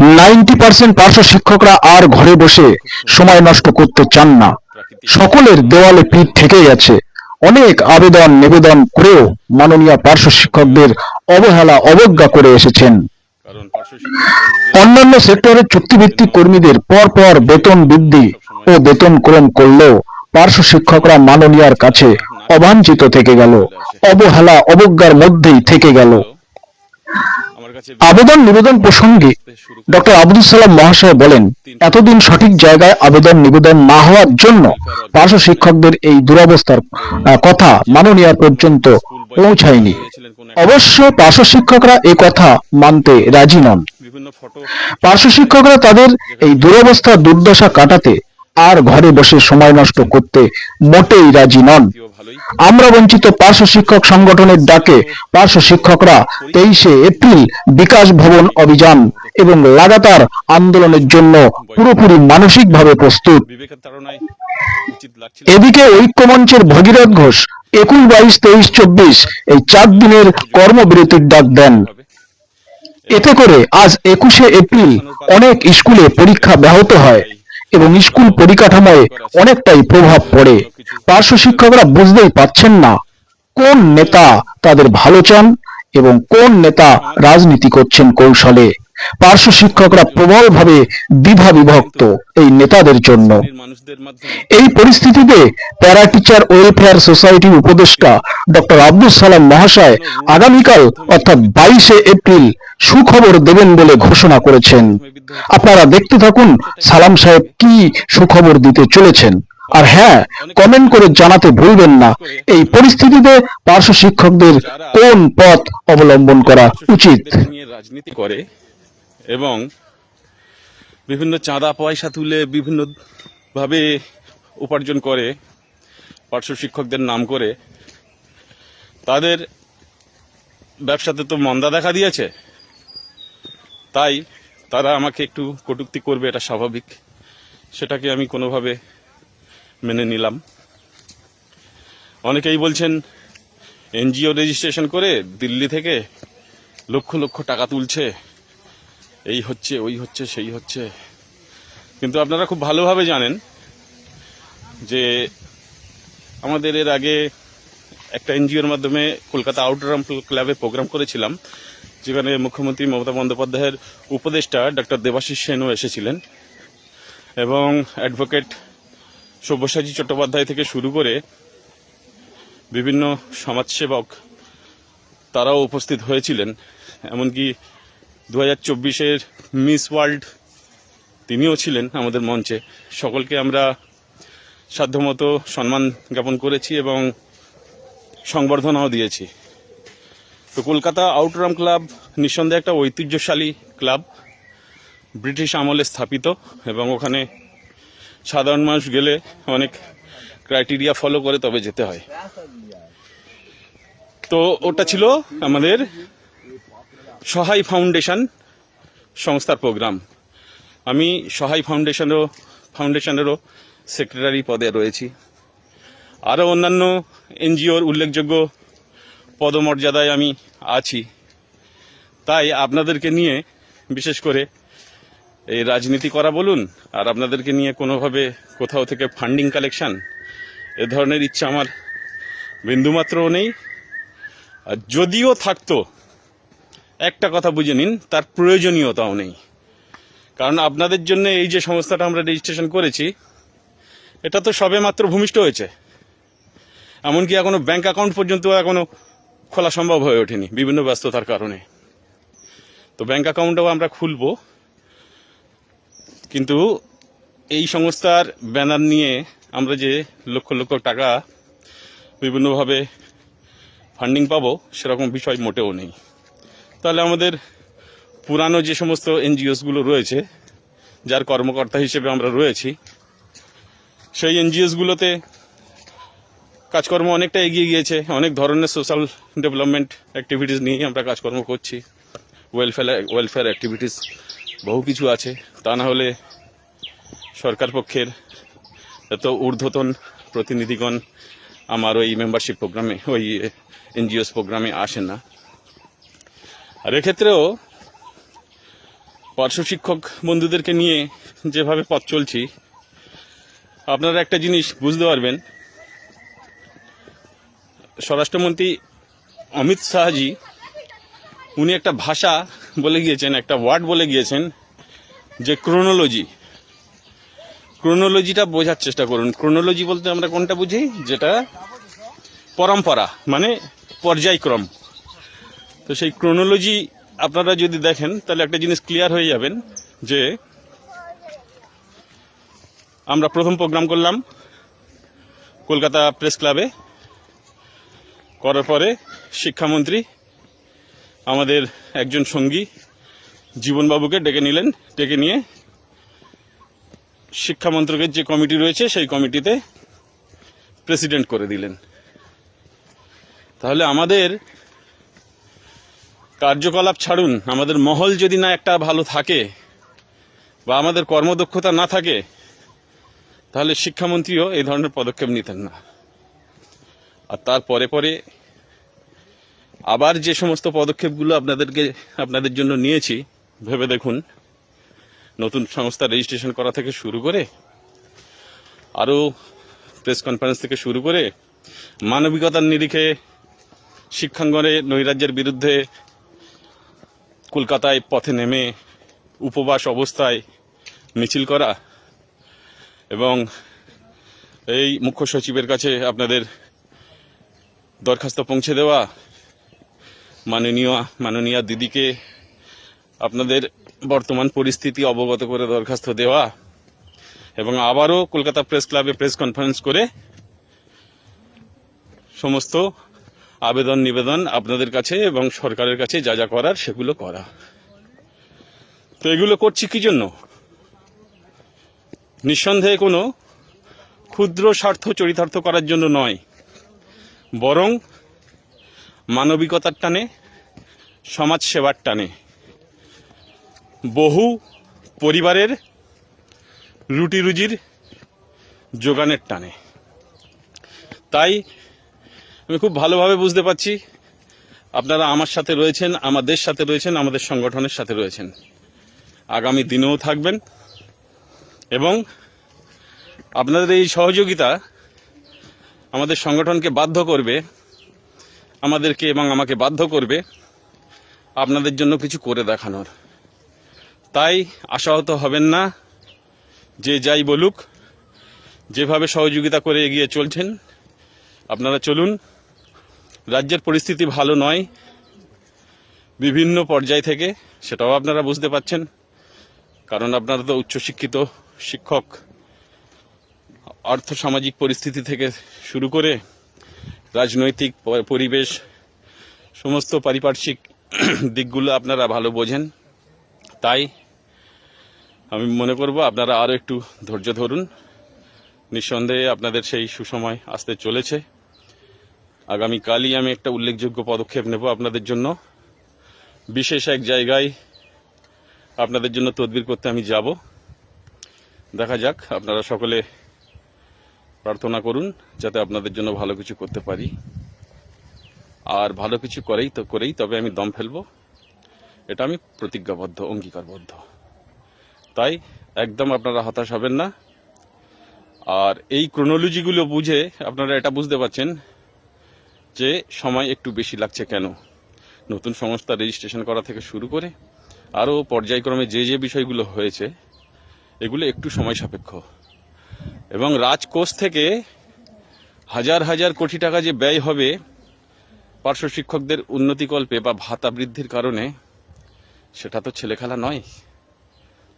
Ninety percent পার্শ্ব শিক্ষকরা আর ঘরে বসে সময় নষ্ট করতে চান না। সকলের দেওয়ালে পিঠ থেকে গেছে অনেক আবেদন নিবেদন করেও মাননীয় পার্শ্ব শিক্ষকদের অবহেলা, অবজ্ঞা করে এসেছেন। অন্যান্য সেক্টরের চুক্তিভিত্তিক কর্মীদের পর পর বেতন বৃদ্ধি ও বেতন ক্রম করলেও পার্শ্ব শিক্ষকরা মাননীয়ার কাছে অবাঞ্ছিত থেকে গেল। অবহেলা, অবজ্ঞার মধ্যেই থেকে গেল। আবেদন নিবেদন প্রসঙ্গে ডক্টর আব্দুল সালাম মহাশয় বলেন এতদিন সঠিক জায়গায় আবেদন নিবেদন না হওয়ার জন্য পার্শ্ব শিক্ষকদের এই দুরবস্থার কথা মাননীয় পর্যন্ত পৌঁছায়নি। অবশ্য পার্শ্ব শিক্ষকরা এ কথা মানতে রাজি নন। পার্শ্ব শিক্ষকরা তাদের এই দুরবস্থা দুর্দশা কাটাতে আর ঘরে বসে সময় নষ্ট করতে মোটেই রাজি নন। আমরা বঞ্চিত পার্শ্ব শিক্ষক সংগঠনের ডাকে পার্শ্ব শিক্ষকরা তেইশে এপ্রিল বিকাশ ভবন অভিযান এবং লাগাতার আন্দোলনের জন্য পুরোপুরি মানসিকভাবে প্রস্তুত। এদিকে ঐক্যমঞ্চের ভগীরথ ঘোষ একুশ বাইশ তেইশ চব্বিশ এই চার দিনের কর্মবিরতির ডাক দেন। এতে করে আজ একুশে এপ্রিল অনেক স্কুলে পরীক্ষা ব্যাহত হয়। এবং স্কুল পরিকাঠামোয় অনেকটাই প্রভাব পড়ে। পার্শ্ব শিক্ষকরা বুঝতেই পাচ্ছেন না কোন নেতা তাদের ভালো চান এবং কোন নেতা রাজনীতি করছেন কৌশলে। পার্শ্ব শিক্ষকরা প্রবলভাবে দ্বিধা বিভক্ত এই নেতাদের জন্য। এই পরিস্থিতিতে প্যারা টিচার ওয়েলফেয়ার সোসাইটির উপদেষ্টা ডক্টর আব্দুল সালাম মহাশয় আগামীকাল অর্থাৎ বাইশে এপ্রিল সুখবর দেবেন বলে ঘোষণা করেছেন। আপনারা দেখতে থাকুন সালাম সাহেব কি সুখবর দিতে চলেছেন। আর হ্যাঁ কমেন্ট করে জানাতে ভুলবেন না, এই পরিস্থিতিতে পার্শ্ব শিক্ষকদের কোন পথ অবলম্বন করা উচিত? রাজনীতি করে এবং বিভিন্ন চাঁদা পয়সা তুলে বিভিন্ন ভাবে উপার্জন করে, পার্শ্ব শিক্ষকদের নাম করে, তাদের ব্যবসাতে তো মন্দা দেখা দিয়েছে। তাই তারা আমাকে একটু কটূক্তি করবে, এটা স্বাভাবিক। সেটাকে আমি কোনোভাবে মেনে নিলাম। অনেকেই বলছেন, এনজিও রেজিস্ট্রেশন করে দিল্লি থেকে লক্ষ লক্ষ টাকা তুলছে। এই হচ্ছে, ওই হচ্ছে, সেই হচ্ছে। কিন্তু আপনারা খুব ভালোভাবে জানেন যে আমাদের এর আগে একটা এনজিওর মাধ্যমে কলকাতা আউটরাম ক্লাবে প্রোগ্রাম করেছিলাম, যেখানে মুখ্যমন্ত্রী মমতা বন্দ্যোপাধ্যায়ের উপদেষ্টা ডক্টর দেবাশিস সেনও এসেছিলেন। এবং অ্যাডভোকেট সব্যসাচী চট্টোপাধ্যায় থেকে শুরু করে বিভিন্ন সমাজসেবক, তারাও উপস্থিত হয়েছিলেন। এমনকি দু হাজার চব্বিশের মিস ওয়ার্ল্ড তিনিও ছিলেন আমাদের মঞ্চে। সকলকে আমরা সাধ্যমতো সম্মান জ্ঞাপন করেছি এবং সংবর্ধনাও দিয়েছি। তো কলকাতা আউটরাম ক্লাব নিঃসন্দেহে একটা ঐতিহ্যশালী ক্লাব। ব্রিটিশ আমলে স্থাপিত এবং ওখানে সাধারণ মানুষ গেলে অনেক ক্রাইটেরিয়া ফলো করে তবে যেতে হয়। তো ওটা ছিল আমাদের সহায় ফাউন্ডেশন সংস্থার প্রোগ্রাম। আমি সহায় ফাউন্ডেশনেরও ফাউন্ডেশনেরও সেক্রেটারি পদে রয়েছি। আরও অন্যান্য এনজিওর উল্লেখযোগ্য পদমর্যাদায় আমি আছি। তাই আপনাদেরকে নিয়ে বিশেষ করে এই রাজনীতি করা বলুন, আর আপনাদেরকে নিয়ে কোনোভাবে কোথাও থেকে ফান্ডিং কালেকশন, এ ধরনের ইচ্ছা আমার বিন্দুমাত্রও নেই। আর যদিও থাকতো একটা কথা বুঝে নিন, তার প্রয়োজনীয়তাও নেই। কারণ আপনাদের জন্য এই যে সংস্থাটা আমরা রেজিস্ট্রেশন করেছি, এটা তো সবে মাত্র ভূমিষ্ঠ হয়েছে। এমনকি এখনও ব্যাংক অ্যাকাউন্ট পর্যন্ত এখনও খোলা সম্ভব হয়ে ওঠেনি, বিভিন্ন ব্যস্ততার কারণে। তো ব্যাংক অ্যাকাউন্টও আমরা খুলব। কিন্তু এই সংস্থার ব্যানার নিয়ে আমরা যে লক্ষ লক্ষ টাকা বিভিন্নভাবে ফান্ডিং পাবো, সেরকম বিষয় মোটেও নেই। তাহলে আমাদের পুরানো যে সমস্ত এনজিওসগুলো রয়েছে, যার কর্মকর্তা হিসেবে আমরা রয়েছি, সেই এনজিওসগুলোতে কাজকর্ম অনেকটা এগিয়ে গিয়েছে। অনেক ধরনের সোশ্যাল ডেভেলপমেন্ট অ্যাক্টিভিটিস নিয়ে আমরা কাজকর্ম করছি। ওয়েলফেয়ার ওয়েলফেয়ার অ্যাক্টিভিটিস বহু কিছু আছে। তা না হলে সরকার পক্ষের এত ঊর্ধ্বতন প্রতিনিধিগণ আমার ওই মেম্বারশিপ প্রোগ্রামে ওই এনজিওস প্রোগ্রামে আসেন না। আর এক্ষেত্রেও পার্শ্ব শিক্ষক বন্ধুদেরকে নিয়ে যেভাবে পথ চলছি, আপনারা একটা জিনিস বুঝতে পারবেন। স্বরাষ্ট্রমন্ত্রী অমিত শাহজি, উনি একটা ভাষা বলে গিয়েছেন, একটা ওয়ার্ড বলে গিয়েছেন, যে ক্রোনোলজি। ক্রোনোলজিটা বোঝার চেষ্টা করুন। ক্রোনোলজি বলতে আমরা কোনটা বুঝি? যেটা পরম্পরা মানে পর্যায়ক্রম। তো সেই ক্রোনোলজি আপনারা যদি দেখেন, তাহলে একটা জিনিস ক্লিয়ার হয়ে যাবেন যে আমরা প্রথম প্রোগ্রাম করলাম কলকাতা প্রেস ক্লাবে করার পরে শিক্ষামন্ত্রী আমাদের একজন সঙ্গী জীবনবাবুকে ডেকে নিলেন, ডেকে নিয়ে শিক্ষামন্ত্রকের যে কমিটি রয়েছে, সেই কমিটিতে প্রেসিডেন্ট করে দিলেন। তাহলে আমাদের কার্যকলাপ ছাড়ুন। আমাদের মহল যদি না একটা ভালো থাকে বা আমাদের কর্মদক্ষতা না থাকে, তাহলে শিক্ষামন্ত্রীও এই ধরনের পদক্ষেপ নিতেন না। আর তার পরে পরে আবার যে সমস্ত পদক্ষেপগুলো আপনাদেরকে, আপনাদের জন্য নিয়েছি, ভেবে দেখুন, নতুন সংস্থা রেজিস্ট্রেশন করা থেকে শুরু করে, আরও প্রেস কনফারেন্স থেকে শুরু করে, মানবিকতার নিরিখে শিক্ষাঙ্গনে নৈরাজ্যের বিরুদ্ধে কলকাতায় পথে নেমে উপবাস অবস্থায় মিছিল করা এবং এই মুখ্য সচিবের কাছে আপনাদের দরখাস্ত পৌঁছে দেওয়া, মাননীয় মাননীয় দিদিকে আপনাদের বর্তমান পরিস্থিতি অবগত করে দরখাস্ত দেওয়া এবং আবারও কলকাতা প্রেস ক্লাবে প্রেস কনফারেন্স করে সমস্ত আবেদন, নিবেদন আপনাদের কাছে এবং সরকারের কাছে যা যা করার সেগুলো করা। তো এগুলো করছি কি জন্য? নিঃসন্দেহে কোনো ক্ষুদ্র স্বার্থ চরিতার্থ করার জন্য নয়। বরং মানবিকতার টানে সমাজ সেবার টানে। বহু পরিবারের রুটি রুজির যোগানের টানে। তাই আমি খুব ভালোভাবে বুঝতে পারছি। আপনারা আমার সাথে রয়েছেন, আমাদের সাথে রয়েছেন, আমাদের সংগঠনের সাথে রয়েছেন। আগামী দিনেও থাকবেন এবং আপনাদের এই সহযোগিতা আমাদের সংগঠনকে বাধ্য করবে, আমাদেরকে এবং আমাকে বাধ্য করবে আপনাদের জন্য কিছু করে দেখানোর। তাই আশাহত হবেন না, যে যাই বলুক, যেভাবে সহযোগিতা করে এগিয়ে চলছেন, আপনারা চলুন। রাজ্যের পরিস্থিতি ভালো নয়, বিভিন্ন পর্যায় থেকে, সেটাও আপনারা বুঝতে পাচ্ছেন। কারণ আপনারা তো উচ্চশিক্ষিত শিক্ষক। আর্থসামাজিক পরিস্থিতি থেকে শুরু করে রাজনৈতিক পরিবেশ, সমস্ত পারিপার্শ্বিক দিকগুলো আপনারা ভালো বোঝেন। তাই আমি মনে করব আপনারা আরও একটু ধৈর্য ধরুন। নিঃসন্দেহে আপনাদের সেই সুসময় আসতে চলেছে। আগামীকালই আমি একটা উল্লেখযোগ্য পদক্ষেপ নেব আপনাদের জন্য। বিশেষ এক জায়গায় আপনাদের জন্য তদবির করতে আমি যাব। দেখা যাক, আপনারা সকলে প্রার্থনা করুন যাতে আপনাদের জন্য ভালো কিছু করতে পারি। আর ভালো কিছু করেই তো করেই, তবে আমি দম ফেলব। এটা আমি প্রতিজ্ঞাবদ্ধ, অঙ্গীকারবদ্ধ। তাই একদম আপনারা হতাশ হবেন না। আর এই ক্রোনোলজিগুলো বুঝে আপনারা এটা বুঝতে পারছেন যে সময় একটু বেশি লাগছে কেন? নতুন সংস্থা রেজিস্ট্রেশন করা থেকে শুরু করে আরও পর্যায়ক্রমে যে যে বিষয়গুলো হয়েছে, এগুলো একটু সময় সাপেক্ষ। এবং রাজকোষ থেকে হাজার হাজার কোটি টাকা যে ব্যয় হবে, পার্শ্ব শিক্ষকদের উন্নতিকল্পে বা ভাতা বৃদ্ধির কারণে, সেটা তো ছেলেখেলা নয়।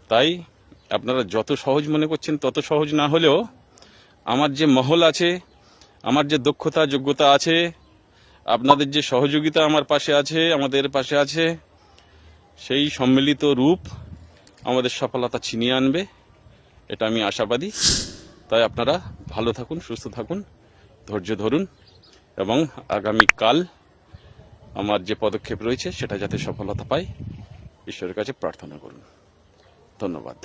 তাই আপনারা যত সহজ মনে করছেন, তত সহজ না হলেও, আমার যে মহল আছে, আমার যে দক্ষতা, যোগ্যতা আছে আপনাদের যে সহযোগিতা আমার পাশে আছে, আমাদের পাশে আছে, সেই সম্মিলিত রূপ আমাদের সফলতা ছিনিয়ে আনবে, এটা আমি আশাবাদী। তাই আপনারা ভালো থাকুন, সুস্থ থাকুন, ধৈর্য ধরুন এবং আগামীকাল আমার যে পদক্ষেপ রয়েছে, সেটা যাতে সফলতা পায়, ঈশ্বরের কাছে প্রার্থনা করুন। ধন্যবাদ।